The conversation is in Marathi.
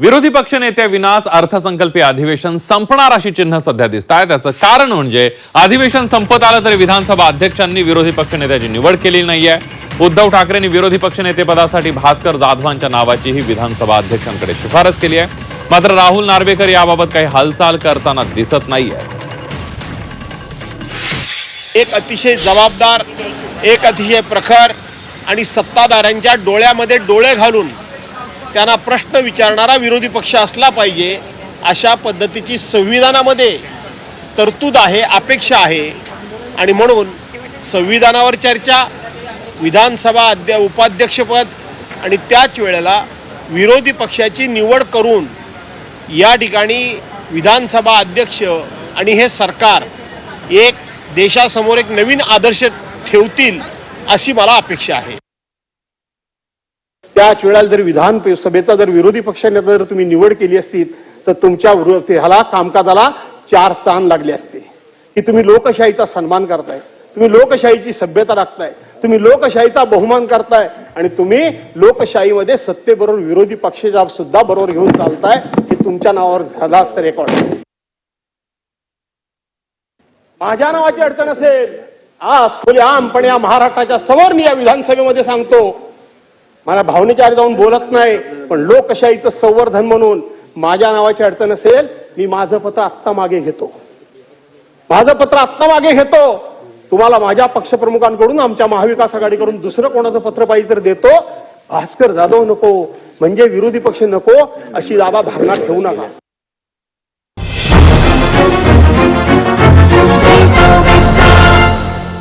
विरोधी पक्षनेत्या विनास अर्थसंकल्पीय अधिवेशन संपणार अशी चिन्ह सध्या दिसत आहे त्याचं कारण म्हणजे अधिवेशन संपत आलं तरी विधानसभा अध्यक्षांनी विरोधी पक्षनेत्याची निवड केली नाहीये. उद्धव ठाकरेंनी विरोधी पक्षनेतेपदासाठी भास्कर जाधवांच्या नावाचीही विधानसभा अध्यक्षांकडे शिफारस केली आहे. मात्र राहुल नार्वेकर याबाबत काही हालचाल करताना दिसत नाहीये. एक अतिशय जबाबदार एक अतिशय प्रखर आणि सत्ताधाऱ्यांच्या डोळ्यामध्ये डोळे घालून त्यांना प्रश्न विचारणारा विरोधी पक्ष असला पाहिजे अशा पद्धतीची संविधानामध्ये तरतूद आहे अपेक्षा आहे. आणि म्हणून संविधानावर चर्चा विधानसभा अध्या उपाध्यक्षपद आणि त्याच वेळेला विरोधी पक्षाची निवड करून या ठिकाणी विधानसभा अध्यक्ष आणि हे सरकार एक देशासमोर एक नवीन आदर्श ठेवतील अशी मला अपेक्षा आहे. त्याच वेळेला जर विधान सभेचा जर विरोधी पक्षाने जर तुम्ही निवड केली असती तर तुमच्या ह्याला कामकाजाला चार चांद लागले असते. की तुम्ही लोकशाहीचा सन्मान करताय तुम्ही लोकशाहीची सभ्यता राखताय तुम्ही लोकशाहीचा बहुमान करताय आणि तुम्ही लोकशाहीमध्ये सत्तेबरोबर विरोधी पक्षाच्या सुद्धा बरोबर घेऊन चालताय हे तुमच्या नावावर झालाच तर रेकॉर्ड. माझ्या नावाची अडचण असेल आज खुले आमपणे या महाराष्ट्राच्या समोर मी या विधानसभेमध्ये सांगतो मला भावनेच्या आड जाऊन बोलत नाही पण लोकशाहीचं संवर्धन म्हणून माझ्या नावाची अडचण असेल मी माझं पत्र आत्ता मागे घेतो. माझं पत्र आत्ता मागे घेतो. तुम्हाला माझ्या पक्षप्रमुखांकडून आमच्या महाविकास आघाडीकडून दुसरं कोणाचं पत्र पाहिजे तर देतो. भास्कर जाधव नको म्हणजे विरोधी पक्ष नको अशी दाबा धारणा ठेवू नका.